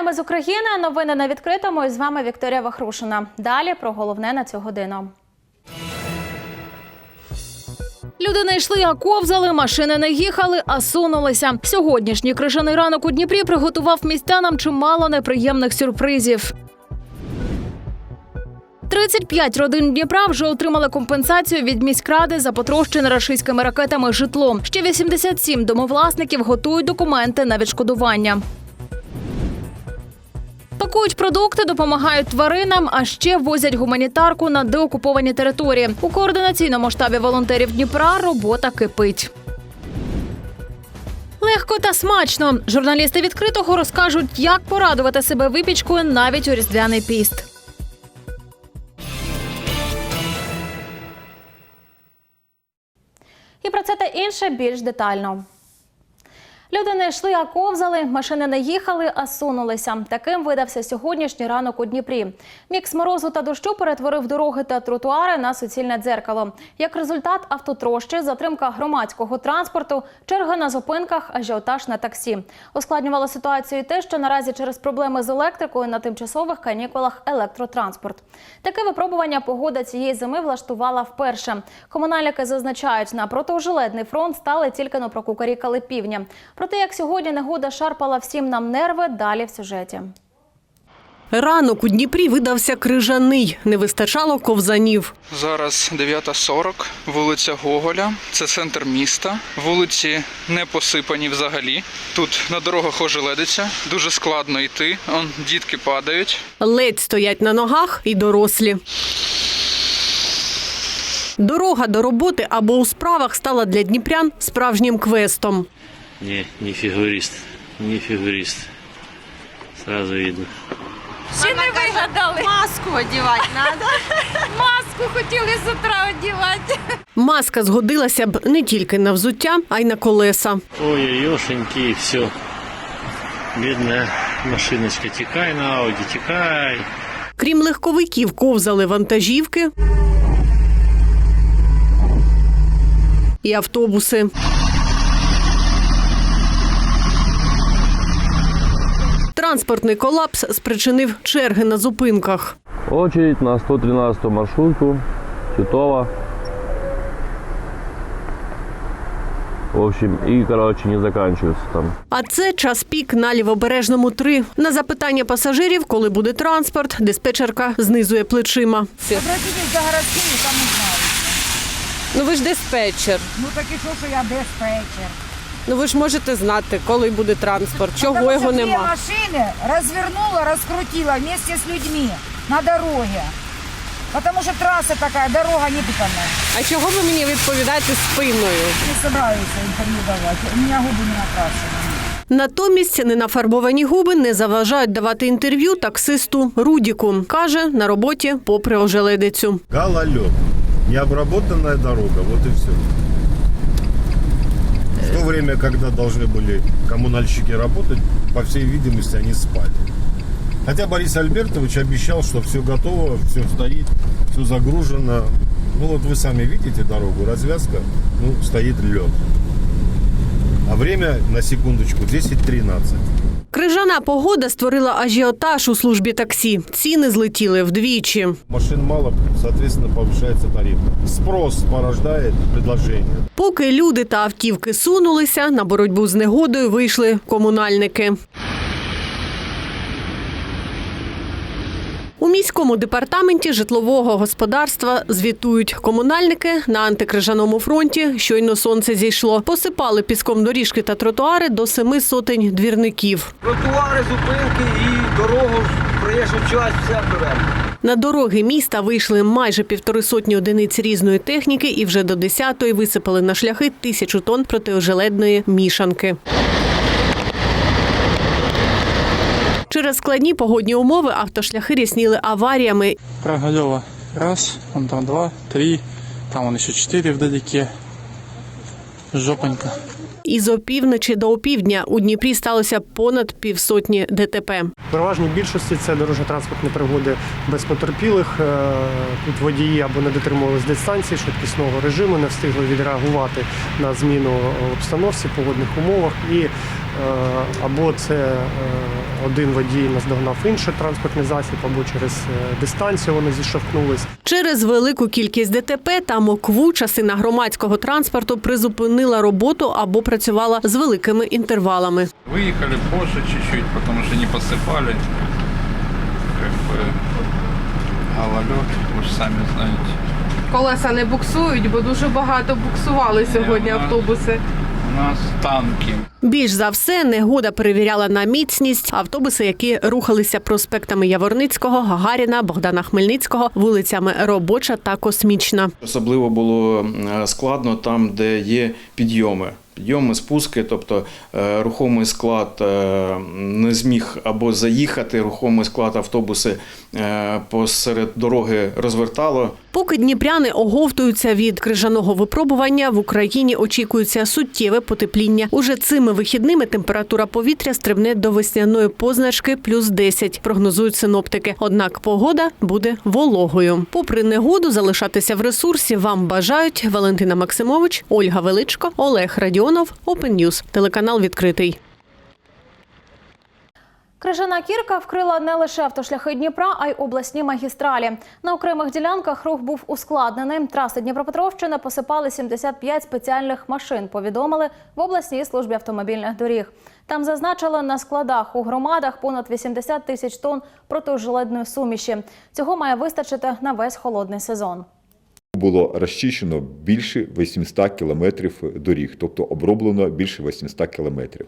Вітаємо з України. Новини на відкритому. І з вами Вікторія Вахрушина. Далі про головне на цю годину. Люди не йшли, а ковзали, машини не їхали, а сунулися. Сьогоднішній крижаний ранок у Дніпрі приготував містянам чимало неприємних сюрпризів. 35 родин Дніпра вже отримали компенсацію від міськради за потрощене рашистськими ракетами житло. Ще 87 домовласників готують документи на відшкодування. Пакують продукти, допомагають тваринам, а ще возять гуманітарку на деокуповані території. У координаційному штабі волонтерів Дніпра робота кипить. Легко та смачно. Журналісти відкритого розкажуть, як порадувати себе випічкою навіть у різдвяний піст. І про це та інше більш детально. Люди не йшли, а ковзали, машини не їхали, а сунулися. Таким видався сьогоднішній ранок у Дніпрі. Мікс морозу та дощу перетворив дороги та тротуари на суцільне дзеркало. Як результат, автотрощі, затримка громадського транспорту, черга на зупинках, ажіотаж на таксі. Ускладнювало ситуацію і те, що наразі через проблеми з електрикою на тимчасових канікулах електротранспорт. Таке випробування погода цієї зими влаштувала вперше. Комунальники зазначають, на протиожеледний фронт стали тільки но прокукарікали півня. Про те, як сьогодні негода шарпала всім нам нерви, далі в сюжеті. Ранок у Дніпрі видався крижаний, не вистачало ковзанів. Зараз 9.40, вулиця Гоголя, це центр міста. Вулиці не посипані взагалі. Тут на дорогах ожеледиться, дуже складно йти. Он дітки падають. Ледь стоять на ногах і дорослі. Дорога до роботи або у справах стала для дніпрян справжнім квестом. Не, не фигурист. Не фигурист. Сразу видно. Ще не вигадали. Маску одягати треба. Маску хотіли з утра одягати. Маска згодилася б не тільки на взуття, а й на колеса. Ой, ешеньки, все. Бедная машиночка, текай на Ауди, текай. Крім легковиків, ковзали вантажівки і автобуси. Транспортний колапс спричинив черги на зупинках. Очередь на 113 маршрутку. Титова. В общем, и, короче, не заканчивается там. А це час пік на лівобережному 3. На запитання пасажирів, коли буде транспорт, диспетчерка знизує плечима. Обратитесь до городских, там узнають. Ну ви ж диспетчер. Ну так і що, що я диспетчер. Ну ви ж можете знати, коли буде транспорт, чого Потому його что две нема. машины развернула, раскрутила вместе с людьми на дороге. Потому что трасса такая, дорога не питанная. А чого ви мені відповідаєте спиною? Не собираюсь интервью давать. У меня губы не накрашены. Натомість ненафарбовані губи не заважають давати інтерв'ю таксисту Рудіку. Каже, на роботі попри ожеледицю. Гололед. Необработанная дорога, вот и все. В то время, когда должны были коммунальщики работать, по всей видимости, они спали. Хотя Борис Альбертович обещал, что все готово, все стоит, все загружено. Ну вот вы сами видите дорогу, развязка, ну, стоит лед. А время, на секундочку, 10.13. Крижана погода створила ажіотаж у службі таксі. Ціни злетіли вдвічі. Машин мало, відповідно, повищається тариф. Спрос порождає предложення. Поки люди та автівки сунулися, на боротьбу з негодою вийшли комунальники. У міському департаменті житлового господарства звітують комунальники на антикрижаному фронті. Щойно сонце зійшло. Посипали піском доріжки та тротуари до семи сотень двірників. тротуари, зупинки і дорогу проїжджу часть привели. На дороги міста вийшли майже півтори сотні одиниць різної техніки і вже до 10-ї висипали на шляхи тисячу тонн протиожеледної мішанки. Через складні погодні умови автошляхи рясніли аваріями. Прогорело. Раз, вон там два, три, там вон еще четыре вдалеке. Жопонька. Із опівночі до опівдня у Дніпрі сталося понад півсотні ДТП. В переважній більшості це дорожньо-транспортні пригоди без потерпілих. Е, Тут водії або не дотримувались дистанції, швидкісного режиму, не встигли відреагувати на зміну обстановці, погодних умовах і або це е, один водій наздогнав інший транспортний засіб, або через е, дистанцію вони зіштовхнулись. Через велику кількість ДТП та мокву частина громадського транспорту призупинила роботу або працювала з великими інтервалами. Выехали позже чуть-чуть, потому что не посыпали. Как бы гололед, вы же сами знаете. Колеса не буксують, бо дуже багато буксували сьогодні автобуси. У нас танки. Більш за все, негода перевіряла на міцність автобуси, які рухалися проспектами Яворницького, Гагаріна, Богдана Хмельницького, вулицями Робоча та Космічна. Особливо було е, складно там, де є підйоми. Підйоми, спуски, тобто е, рухомий склад е, не зміг або заїхати, рухомий склад автобуси е, посеред дороги розвертало. Поки дніпряни оговтуються від крижаного випробування, в Україні очікується суттєве потепління. Уже цими вихідними температура повітря стрибне до весняної позначки плюс 10, прогнозують синоптики. Однак погода буде вологою. Попри негоду, залишатися в ресурсі вам бажають Валентина Максимович, Ольга Величко, Олег Радіонов, Open News, телеканал відкритий. Крижана кірка вкрила не лише автошляхи Дніпра, а й обласні магістралі. На окремих ділянках рух був ускладнений. Траси Дніпропетровщини посипали 75 спеціальних машин. Повідомили в обласній службі автомобільних доріг. Там зазначили на складах у громадах понад 80 тисяч тонн протижеледної суміші. Цього має вистачити на весь холодний сезон. Було розчищено більше 800 кілометрів доріг, тобто оброблено більше 800 кілометрів.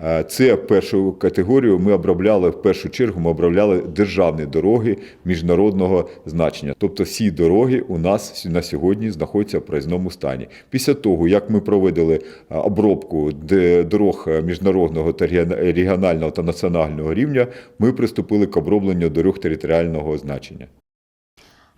Е, Це першу категорію ми обробляли в першу чергу. Ми обробляли державні дороги міжнародного значення. Тобто всі дороги у нас на сьогодні знаходяться в проїзному стані. Після того, як ми проводили е, обробку дорог міжнародного та регіонального та національного рівня, ми приступили к обробленню дорог територіального значення.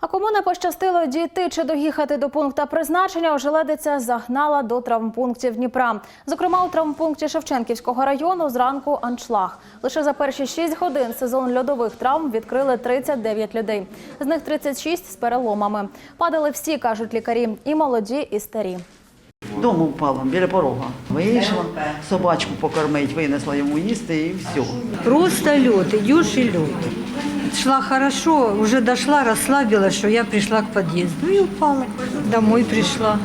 А кому не пощастило дійти чи доїхати до пункту призначення, ожеледиця загнала до травмпунктів Дніпра. Зокрема, у травмпункті Шевченківського району зранку аншлаг. Лише за перші 6 годин сезон льодових травм відкрили 39 людей. З них 36 з переломами. Падали всі, кажуть лікарі, і молоді, і старі. Дому впала, біля порога. Вийшла, собачку покормить, винесла йому їсти і все. Просто идешь и лед. Шла хорошо, уже дошла, расслабилась, что я пришла к подъезду и упала. Домой пришла.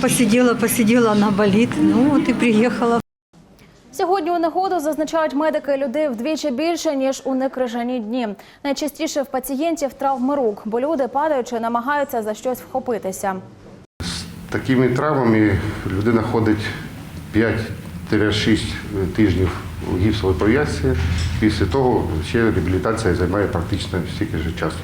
Посидела, посидела, она болит. Ну вот и приехала. Сьогодні у негоду зазначають медики людей вдвічі більше ніж у некрижані дні. Найчастіше в пацієнтів травми рук, бо люди падаючи намагаються за щось вхопитися. З Такими травмами людина ходить 5-6 тижнів у пов'язці. Після того ще реабілітація займає практично стільки ж часу.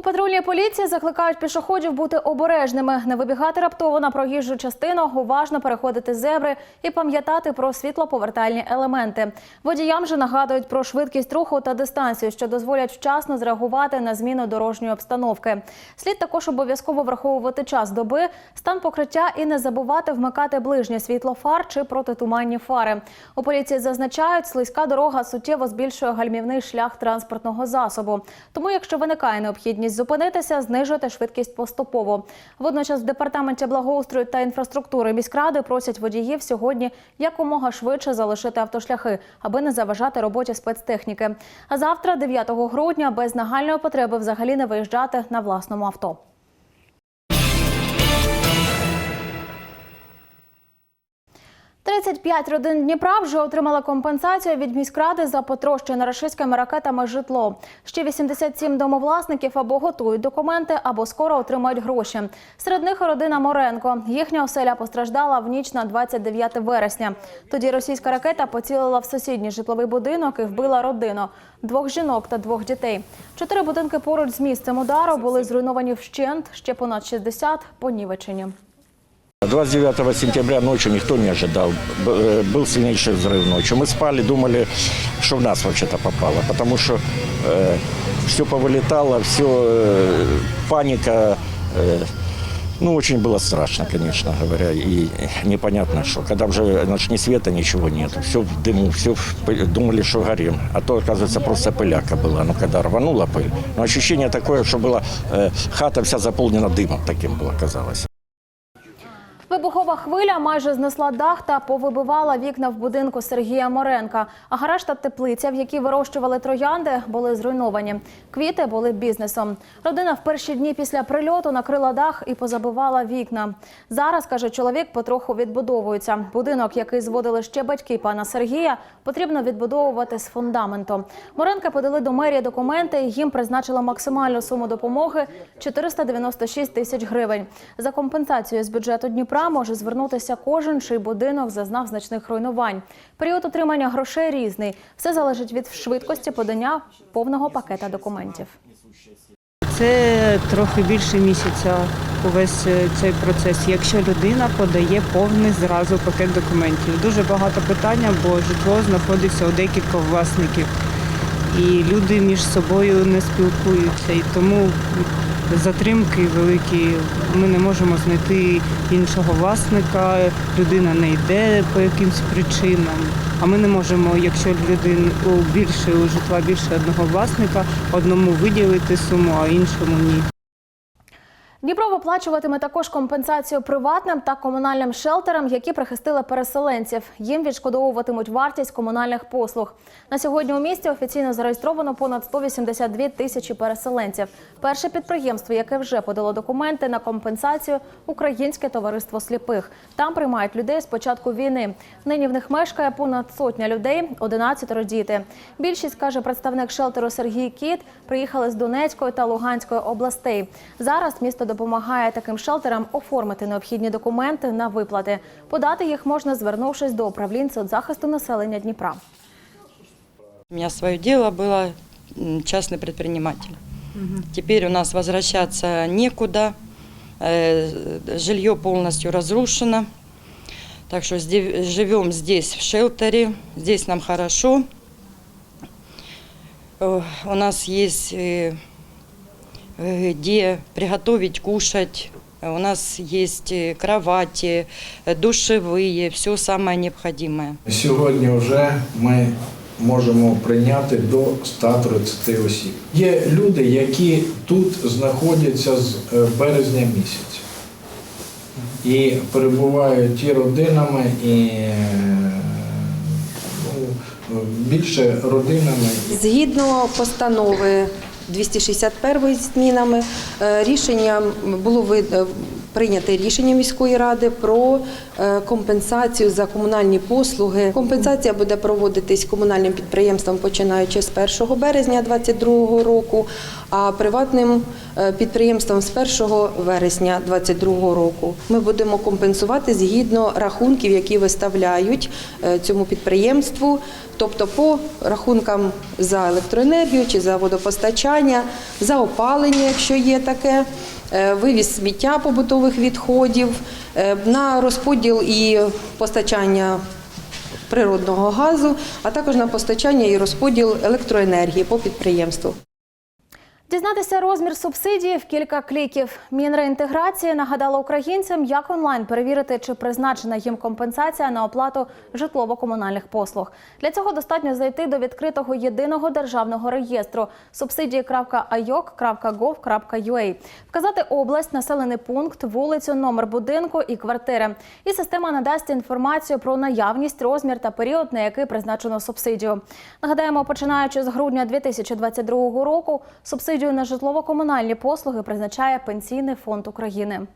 У патрульній поліції закликають пішоходів бути обережними, не вибігати раптово на проїжджу частину, уважно переходити зебри і пам'ятати про світлоповертальні елементи. Водіям же нагадують про швидкість руху та дистанцію, що дозволять вчасно зреагувати на зміну дорожньої обстановки. Слід також обов'язково враховувати час доби, стан покриття і не забувати вмикати ближнє світло фар чи протитуманні фари. У поліції зазначають, слизька дорога суттєво збільшує гальмівний шлях транспортного засобу. Тому, якщо виникає необхідність зупинитися, знижуйте швидкість поступово. Водночас в департаменті благоустрою та інфраструктури міськради просять водіїв сьогодні якомога швидше залишити автошляхи, аби не заважати роботі спецтехніки. А завтра, 9 грудня, без нагальної потреби взагалі не виїжджати на власному авто. «35 родин Дніпра вже отримали компенсацію від міськради за потрощене рашистськими ракетами житло. Ще 87 домовласників або готують документи, або скоро отримають гроші. Серед них родина Моренко. Їхня оселя постраждала в ніч на 29 вересня. Тоді російська ракета поцілила в сусідній житловий будинок і вбила родину – двох жінок та двох дітей. Чотири будинки поруч з місцем удару були зруйновані вщент, ще понад 60 – понівечені. 29 сентября ночью никто не ожидал. Б- э, Был сильнейший взрыв ночью. Мы спали, думали, что в нас вообще-то попало. Потому что все повылетало, все паника. э, ну, очень было страшно, конечно говоря. И непонятно, что. Когда уже значит, ни света, ничего нет. Все в дыму, все в пы- думали, что горим. А то, оказывается, просто пыляка была. Ну, когда рванула пыль. Но ощущение такое, что была э, хата вся заполнена дымом, таким было казалось. Вибухова хвиля майже знесла дах та повибивала вікна в будинку Сергія Моренка. А гараж та теплиця, в якій вирощували троянди, були зруйновані. Квіти були бізнесом. Родина в перші дні після прильоту накрила дах і позабивала вікна. Зараз каже чоловік, потроху відбудовується. Будинок, який зводили ще батьки пана Сергія, потрібно відбудовувати з фундаменту. Моренка подали до мерії документи. Їм призначила максимальну суму допомоги 496 тисяч гривень. За компенсацією з бюджету Дніпра може звернутися кожен, чий будинок зазнав значних руйнувань. Період отримання грошей різний. Все залежить від швидкості подання повного пакета документів. Це трохи більше місяця увесь е, цей процес. Якщо людина подає повний зразу пакет документів. Дуже багато питання, бо житло знаходиться у декілька власників. І люди між собою не спілкуються. І тому затримки великі. Ми не можемо знайти іншого власника, людина не йде по якимсь причинам. А ми не можемо, якщо людин більше у житла більше одного власника, одному виділити суму, а іншому ні. Дніпро виплачуватиме також компенсацію приватним та комунальним шелтерам, які прихистили переселенців. Їм відшкодовуватимуть вартість комунальних послуг. На сьогодні у місті офіційно зареєстровано понад 182 тисячі переселенців. Перше підприємство, яке вже подало документи на компенсацію Українське товариство сліпих. Там приймають людей з початку війни. Нині в них мешкає понад сотня людей, 11 діти. Більшість каже представник шелтеру Сергій Кіт. Приїхали з Донецької та Луганської областей. Зараз місто допомагає таким шелтерам оформити необхідні документи на виплати. Подати їх можна, звернувшись до управлінь соцзахисту населення Дніпра. У меня свое дело было м, частный предприниматель. Теперь у нас возвращаться некуда. Э, Жилье полностью разрушено. Так что зде- живем здесь, в шелтере. Здесь нам хорошо. Э, У нас есть э, э, где приготовить, кушать. У нас есть э, кровати, э, душевые, все самое необходимое. Сьогодні вже ми можемо прийняти до 130 осіб. Є люди, які тут знаходяться з е, березня місяця і перебувають і родинами, і е, ну, більше родинами. Згідно постанови 261 змінами, е, рішення було ви- е, прийняте рішення міської ради про е, компенсацію за комунальні послуги. Компенсація буде проводитись комунальним підприємством починаючи з 1 березня 2022 року, а приватним е, підприємством з 1 вересня 2022 року. Ми будемо компенсувати згідно рахунків, які виставляють е, цьому підприємству, тобто по рахункам за електроенергію чи за водопостачання, за опалення, якщо є таке, вивіз сміття побутових відходів, е, на розподіл і постачання природного газу, а також на постачання і розподіл електроенергії по підприємству. Дізнатися розмір субсидії в кілька кліків. Мінреінтеграції нагадала українцям, як онлайн перевірити, чи призначена їм компенсація на оплату житлово-комунальних послуг. Для цього достатньо зайти до відкритого єдиного державного реєстру subsidії.ayok.gov.ua, вказати область, населений пункт, вулицю, номер будинку і квартири. І система надасть інформацію про наявність, розмір та період, на який призначено субсидію. Нагадаємо, починаючи з грудня 2022 року, субсидію на житлово-комунальні послуги призначає Пенсійний фонд України.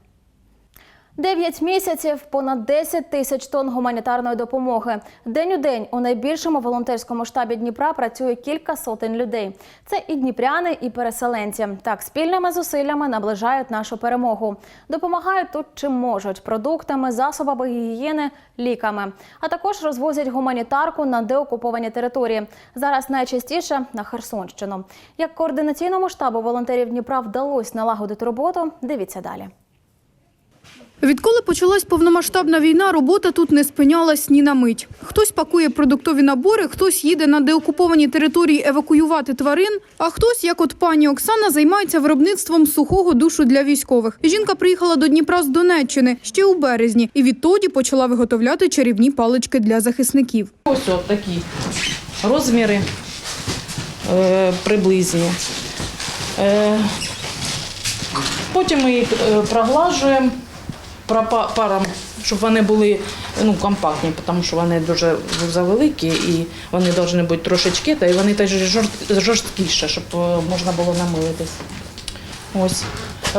Дев'ять місяців, понад 10 тисяч тонн гуманітарної допомоги. День у день у найбільшому волонтерському штабі Дніпра працює кілька сотень людей. Це і дніпряни, і переселенці. Так, спільними зусиллями наближають нашу перемогу. Допомагають тут чим можуть продуктами, засобами гігієни, ліками. А також розвозять гуманітарку на деокуповані території. Зараз найчастіше на Херсонщину. Як координаційному штабу волонтерів Дніпра вдалося налагодити роботу, дивіться далі. Відколи почалась повномасштабна війна, робота тут не спинялась ні на мить. Хтось пакує продуктові набори, хтось їде на деокуповані території евакуювати тварин, а хтось, як от пані Оксана, займається виробництвом сухого душу для військових. Жінка приїхала до Дніпра з Донеччини ще у березні і відтоді почала виготовляти чарівні палички для захисників. Ось от такі розміри е, приблизні. Е, потім ми їх е, проглажуємо пропарам, щоб вони були ну, компактні, тому що вони дуже завеликі і вони повинні бути трошечки, та й вони теж жорст- жорсткіше, щоб е, можна було намилитись. Ось.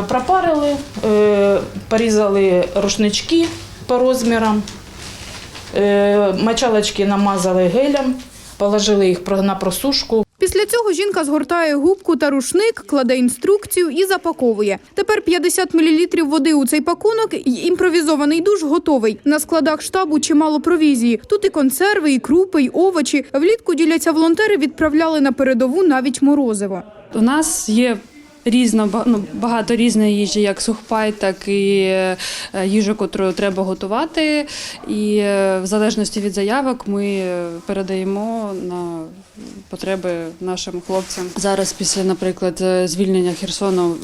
Пропарили, е, порізали рушнички по розмірам, е, мочалочки намазали гелем, положили їх на просушку. Після цього жінка згортає губку та рушник, кладе інструкцію і запаковує. Тепер 50 мл води у цей пакунок і імпровізований душ готовий. На складах штабу чимало провізії. Тут і консерви, і крупи, і овочі. Влітку діляться волонтери, відправляли на передову навіть морозиво. У нас є різно ба- ну, багато різної їжі, як сухпай, так і е, їжа, яку треба готувати. І е, в залежності від заявок ми передаємо на потреби нашим хлопцям. Зараз, після, наприклад, е, звільнення Херсону,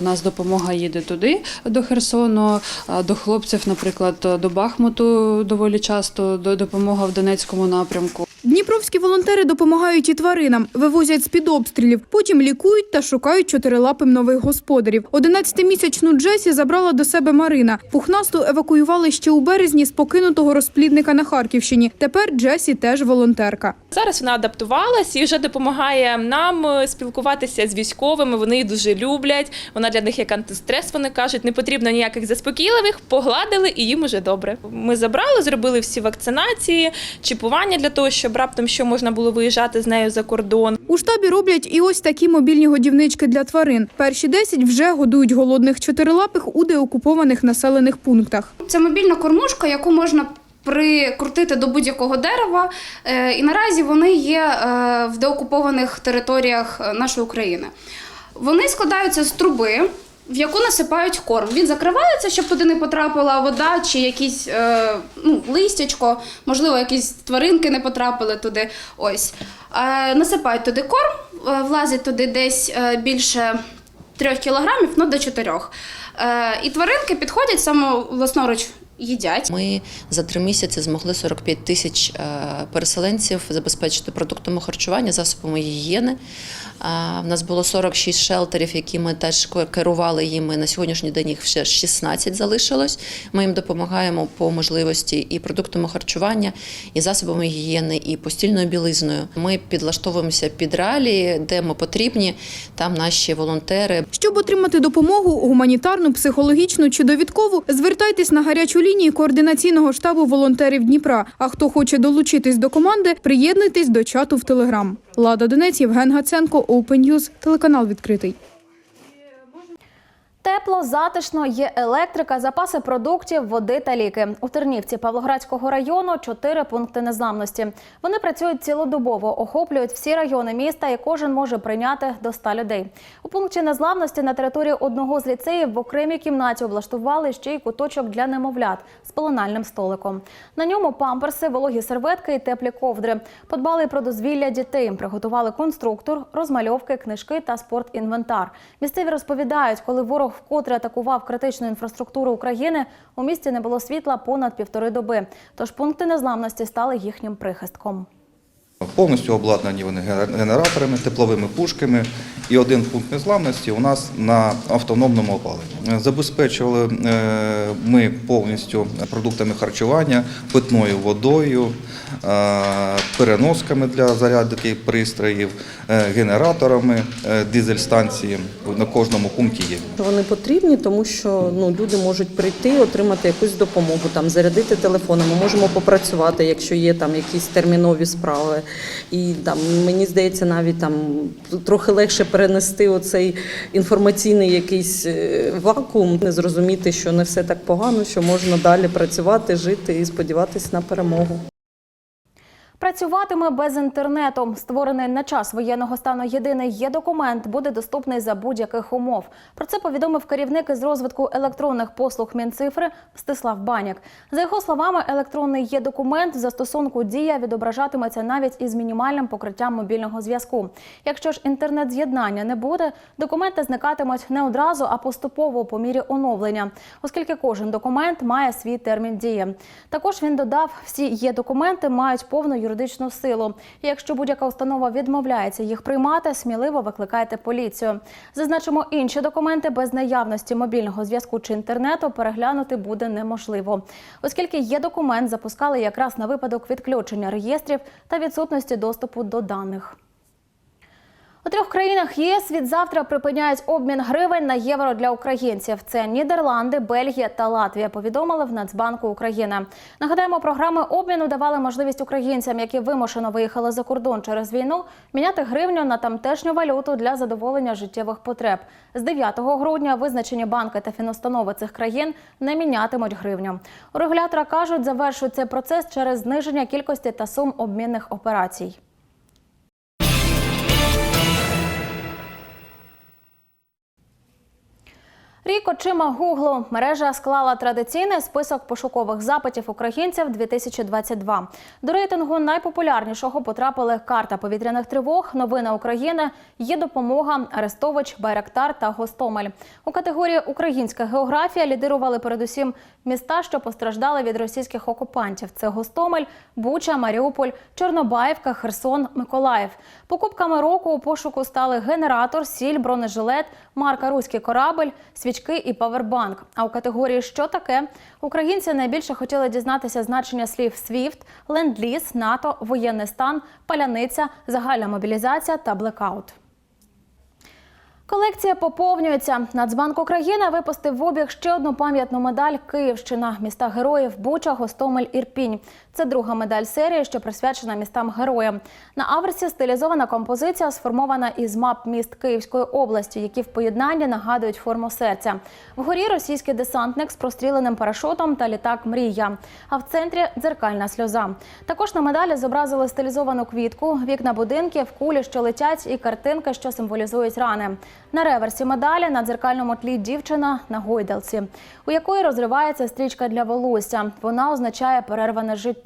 в нас допомога їде туди до Херсону, до хлопців, наприклад, до Бахмуту доволі часто до- допомога в Донецькому напрямку. Дніпровські волонтери допомагають і тваринам, вивозять з-під обстрілів, потім лікують та шукають чотирилапим нових господарів. 11-місячну Джесі забрала до себе Марина. Пухнасту евакуювали ще у березні з покинутого розплідника на Харківщині. Тепер Джесі теж волонтерка. Зараз вона адаптувалась і вже допомагає нам е, спілкуватися з військовими. Вони її дуже люблять. Вона для них як антистрес. Вони кажуть, не потрібно ніяких заспокійливих, погладили і їм уже добре. Ми забрали, зробили всі вакцинації, чіпування для того, щоб раптом що можна було виїжджати з нею за кордон. У штабі роблять і ось такі мобільні годівнички для тварин. Перші 10 вже годують голодних чотирилапих у деокупованих населених пунктах. Це мобільна кормушка, яку можна прикрутити до будь-якого дерева. Е, І наразі вони є е, в деокупованих територіях е, нашої України. Вони складаються з труби. В яку насипають корм. Він закривається, щоб туди не потрапила вода чи якісь е, ну, листячко, можливо, якісь тваринки не потрапили туди. Ось. Е, насипають туди корм, е, влазить туди десь е, більше 3 кілограмів, ну до 4. Е, і тваринки підходять саме власноруч їдять. Ми за три місяці змогли 45 тисяч е, переселенців забезпечити продуктами харчування, засобами гігієни. А, В нас було 46 шелтерів, які ми теж керували їми. На сьогоднішній день їх ще 16 залишилось. Ми їм допомагаємо по можливості і продуктами харчування, і засобами гігієни, і постільною білизною. Ми підлаштовуємося під реалії, де ми потрібні. Там наші волонтери Щоб отримати допомогу гуманітарну, психологічну чи довідкову, звертайтесь на гарячу лінію координаційного штабу волонтерів Дніпра. А хто хоче долучитись до команди, приєднуйтесь до чату в Телеграм. Лада Донець, Євген Гаценко, Open News, телеканал відкритий. Тепло, затишно, є електрика, запаси продуктів, води та ліки. У Тернівці Павлоградського району чотири пункти незламності. Вони працюють цілодобово, охоплюють всі райони міста, і кожен може прийняти до 100 людей. У пункті незламності на території одного з ліцеїв в окремій кімнаті облаштували ще й куточок для немовлят з полональним столиком. На ньому памперси, вологі серветки і теплі ковдри. Подбали про дозвілля дітей, приготували конструктор, розмальовки, книжки та спортінвентар. Місцеві розповідають, коли ворог вкотре атакував критичну інфраструктуру України, у місті не було світла понад півтори доби. Тож пункти незламності стали їхнім прихистком. Повністю обладнані вони генер- генераторами, тепловими пушками. І один пункт незламності у нас на автономному опаленні. Забезпечували е, ми повністю продуктами харчування, питною водою, е, переносками для зарядки пристроїв, е, генераторами, дизель-станції на кожному пункті є. Вони потрібні, тому що ну люди можуть прийти, отримати якусь допомогу, там зарядити телефон. Ми можемо попрацювати, якщо є там якісь термінові справи. І там мені здається, навіть там трохи легше перенести оцей інформаційний якийсь е, вакуум, не зрозуміти, що не все так погано, що можна далі працювати, жити і сподіватися на перемогу. Працюватиме без інтернету. Створений на час воєнного стану єдиний є документ буде доступний за будь-яких умов. Про це повідомив керівник із розвитку електронних послуг Мінцифри Мстислав Баняк. За його словами, електронний є документ в застосунку дія відображатиметься навіть із мінімальним покриттям мобільного зв'язку. Якщо ж інтернет-з'єднання не буде, документи зникатимуть не одразу, а поступово по мірі оновлення, оскільки кожен документ має свій термін дії. Також він додав, всі є документи мають повну юридичну юридичну силу. Якщо будь-яка установа відмовляється їх приймати, сміливо викликайте поліцію. Зазначимо, інші документи без наявності мобільного зв'язку чи інтернету переглянути буде неможливо, оскільки є документ, запускали якраз на випадок відключення реєстрів та відсутності доступу до даних. У трьох країнах ЄС від завтра припиняють обмін гривень на євро для українців. Це Нідерланди, Бельгія та Латвія. Повідомили в Нацбанку України. Нагадаємо, програми обміну давали можливість українцям, які вимушено виїхали за кордон через війну, міняти гривню на тамтешню валюту для задоволення життєвих потреб. З 9 грудня визначені банки та фінустанови цих країн не мінятимуть гривню. У регулятора кажуть, завершують цей процес через зниження кількості та сум обмінних операцій. Рік очима Гуглу мережа склала традиційний список пошукових запитів українців 2022. До рейтингу найпопулярнішого потрапили карта повітряних тривог, новини України, є допомога, Арестович, Байрактар та Гостомель. У категорії Українська географія лідирували передусім міста, що постраждали від російських окупантів. Це Гостомель, Буча, Маріуполь, Чорнобаївка, Херсон, Миколаїв. Покупками року у пошуку стали генератор, сіль, бронежилет, марка Руський корабель, свічки і павербанк. А у категорії Що таке українці найбільше хотіли дізнатися значення слів SWIFT, ленд-ліз, НАТО, воєнний стан, паляниця, загальна мобілізація та блекаут. Колекція поповнюється. Нацбанк України випустив в обіг ще одну пам'ятну медаль Київщина міста героїв Буча, Гостомель, Ірпінь. Це друга медаль серії, що присвячена містам героям. На аверсі стилізована композиція, сформована із мап міст Київської області, які в поєднанні нагадують форму серця. Вгорі російський десантник з простріленим парашутом та літак Мрія. А в центрі дзеркальна сльоза. Також на медалі зобразили стилізовану квітку, вікна будинків, кулі, що летять, і картинки, що символізують рани. На реверсі медалі на дзеркальному тлі дівчина на гойдалці, у якої розривається стрічка для волосся. Вона означає перерване життя.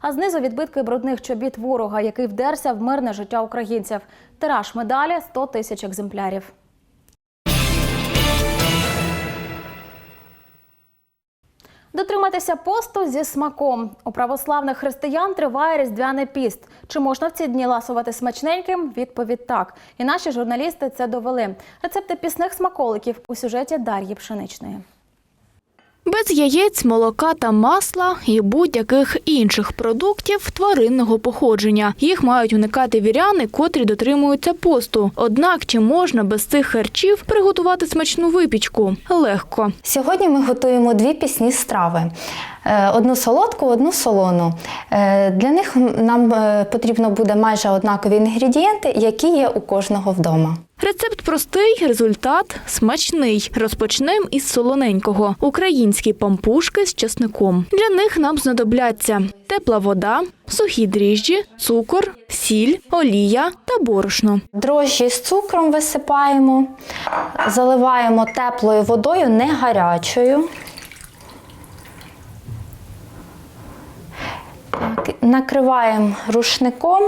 А знизу відбитки брудних чобіт ворога, який вдерся в мирне життя українців. Тираж медалі 100 тисяч екземплярів. Дотриматися посту зі смаком. У православних християн триває різдвяний піст. Чи можна в ці дні ласувати смачненьким? Відповідь так. І наші журналісти це довели. Рецепти пісних смаколиків у сюжеті Дар'ї Пшеничної. Без яєць, молока та масла і будь-яких інших продуктів тваринного походження. Їх мають уникати віряни, котрі дотримуються посту. Однак чи можна без цих харчів приготувати смачну випічку? Легко. Сьогодні ми готуємо дві пісні страви: одну солодку, одну солону. Е, Для них нам е, потрібно буде майже однакові інгредієнти, які є у кожного вдома. Рецепт простий, результат смачний. Розпочнемо із солоненького. Українські пампушки з чесником. Для них нам знадобляться тепла вода, сухі дріжджі, цукор, сіль, олія та борошно. Дрожжі з цукром висипаємо, заливаємо теплою водою, не гарячою. Так, накриваємо рушником,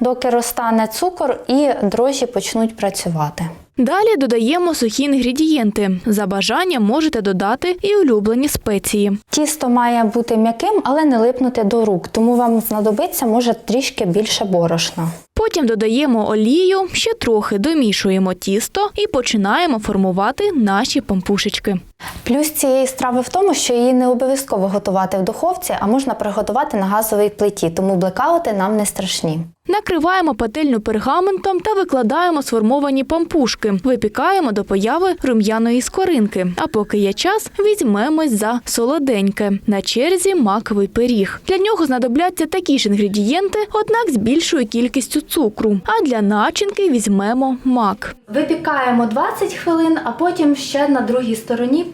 доки розтане цукор і дрожжі почнуть працювати. Далі додаємо сухі інгредієнти. За бажанням можете додати і улюблені спеції. Тісто має бути м'яким, але не липнути до рук, тому вам знадобиться може трішки більше борошна. Потім додаємо олію, ще трохи домішуємо тісто і починаємо формувати наші пампушечки. Плюс цієї страви в тому, що її не обов'язково готувати в духовці, а можна приготувати на газовій плиті, тому блекаути нам не страшні. Накриваємо пательню пергаментом та викладаємо сформовані пампушки. Випікаємо до появи рум'яної скоринки. А поки є час, візьмемось за солоденьке. На черзі маковий пиріг. Для нього знадобляться такі ж інгредієнти, однак з більшою кількістю цукру. А для начинки візьмемо мак. Випікаємо 20 хвилин, а потім ще на другій стороні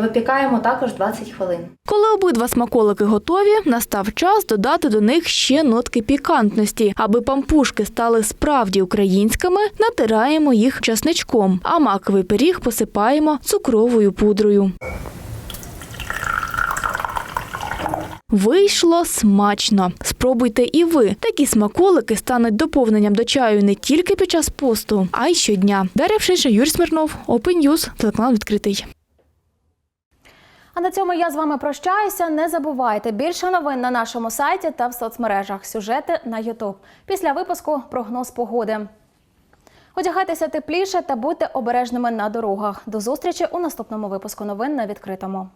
випікаємо також 20 хвилин. Коли обидва смаколики готові, настав час додати до них ще нотки пікантності. Аби пампушки стали справді українськими, натираємо їх часничком, а маковий пиріг посипаємо цукровою пудрою. Вийшло смачно. Спробуйте і ви. Такі смаколики стануть доповненням до чаю не тільки під час посту, а й щодня. Дар'я Пшенша, Юрій Смирнов, Open News, телеканал відкритий. А на цьому я з вами прощаюся. Не забувайте більше новин на нашому сайті та в соцмережах. Сюжети на Ютуб. Після випуску прогноз погоди. Одягайтеся тепліше та будьте обережними на дорогах. До зустрічі у наступному випуску новин на відкритому.